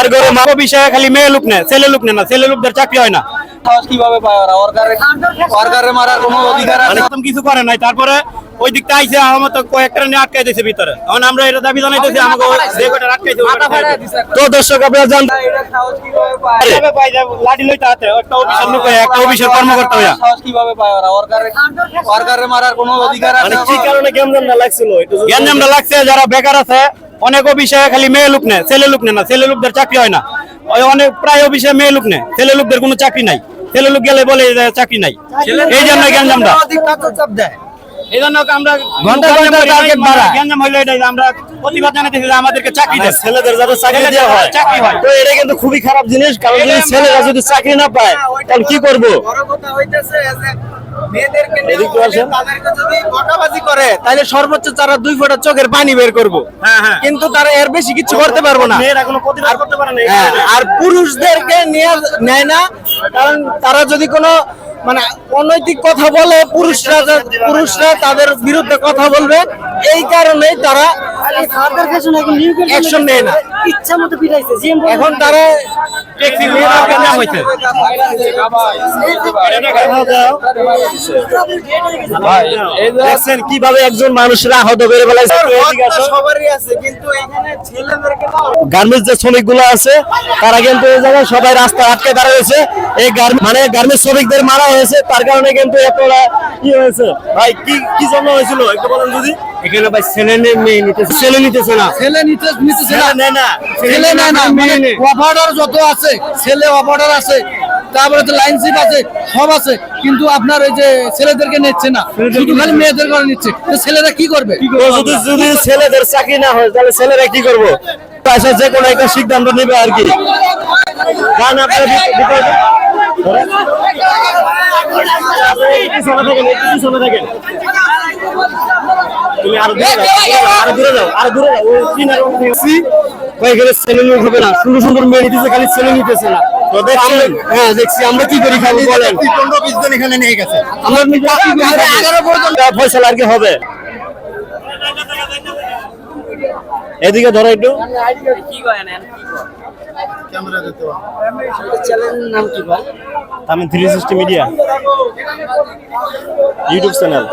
যার ঘরে মা বিষয়ে খালি মেয়ে লোক নেয় ছেলে লোক নেয় না ছেলে লোকদের চাকরি হয় না। কীভাবে পায় ওরা? ওয়ার্কারে ওয়ার্কারে মারার কোনো অধিকার মানে কিছু করে নাই তারপরে ওই দিকটা আইসে আমার তো কয়েকটা নিয়ে আটকাই দিয়েছে ভিতরে। এখন আমরা এটা দাবি জানাইতেছি আমাকে যে কটা আটকাইছে। তো দর্শক আপনারা জানতে এটা সাহস কীভাবে পায়? কীভাবে পাই যায়? লাঠি লইতে হাতে একটা অফিসের লোক একটা অফিসের কর্মকর্তা হইয়া কীভাবে পায় ওরা? ওয়ার্কারে ওয়ার্কারে মারার কোনো অধিকার আছে মানে কি কারণে লাগছিল? গ্যাঞ্জামটা লাগছে যারা বেকার আছে অনেক অফিসে খালি মেয়ে লোক নেয় ছেলে লোক নেয় না ছেলে লোকদের চাকরি হয় না। ওই অনেক প্রায় অফিসে মেয়ে লোক নেয় ছেলে লোকদের কোনো চাকরি নাই। ছেলে লোক গেলে বলে চাকরি নাই। এই জন্য গ্যাঞ্জামটা। এই জন্য আমরা ঘণ্টা ঘণ্টা টার্গেট বাড়া। গ্যাঞ্জাম হইলে এটাই আমরা প্রতিবাদ জানাইতেছি যে আমাদেরকে চাকরি দেয় ছেলেদের যাতে চাকরি দেওয়া হয়। চাকরি হয়। তো এটা কিন্তু খুবই খারাপ জিনিস কারণ যদি ছেলেরা যদি চাকরি না পায় তাহলে কি করব? বড় কথা হইতেছে যে মেয়েদেরকে নিয়ে এদিকে আসেন। তাদেরকে যদি বকাবাজি করে তাহলে সর্বোচ্চ তারা দুই ফোঁটা চোখের পানি বের করব। হ্যাঁ, হ্যাঁ। কিন্তু তারা এর বেশি কিছু করতে পারব না। মেয়েরা কোনো প্রতিবাদ করতে পারে না হ্যাঁ, আর পুরুষদেরকে নেয় না কারণ তারা যদি কোনো মানে অনৈতিক কথা বলে পুরুষরা পুরুষরা তাদের বিরুদ্ধে কথা বলবে এই কারণেই তারা অ্যাকশন নেয় না। ইচ্ছা মতো এখন তারা কীভাবে একজন মানুষরা আহত বেড়ে আসো। সবারই আছে কিন্তু এখানে ছেলেদেরকে গার্মেন্টস যে শ্রমিকগুলো আছে তারা কিন্তু এই জায়গায় সবাই রাস্তা আটকে দাঁড়িয়েছে এই মানে গার্মেন্টস শ্রমিকদের মারা হয়েছে তার কারণে কিন্তু এতটা কি হয়েছে। ভাই কি কি জন্য হয়েছিল? একটু বলেন যদি। এখানে ভাই ছেলে মেয়ে নিতেছে। ছেলে নিতেছে না। ছেলে নিতেছে না। না ছেলে নেয় না যত আছে ছেলে আছে তারপরে তো লাইনশিপ আছে সব আছে। কিন্তু আপনার ওই যে ছেলেদেরকে নিচ্ছে না। শুধু খালি মেয়েদের করে নিচ্ছে। ছেলেরা কি করবে? যদি ছেলেদের চাকরি না হয় তাহলে ছেলেরা কি করব? আচ্ছা যে কোনো একটা সিদ্ধান্ত নেবে আর কি গান আপনার ভিতরে- ভিতরে- ধরেন। একটু পিছনে থাকেন, একটু পিছনে থাকেন। তুমি আরও দূরে যাও, আরও দূরে যাও, আরও দূরে যাও। ওই চিনার ওই এখানে ছেলে হবে না সুন্দর সুন্দর মেয়ে নিতেছে খালি ছেলে নিতেছে না হ্যাঁ দেখছি আমরা কি করি খাব বলেন পনেরো বিশ জন এখানে নিয়ে গেছে আমরা পর্যন্ত ফয়সালা আর কি হবে এদিকে ধরো একটু। চ্যানেলের নাম কি ভাই আমি three sixty media YouTube channel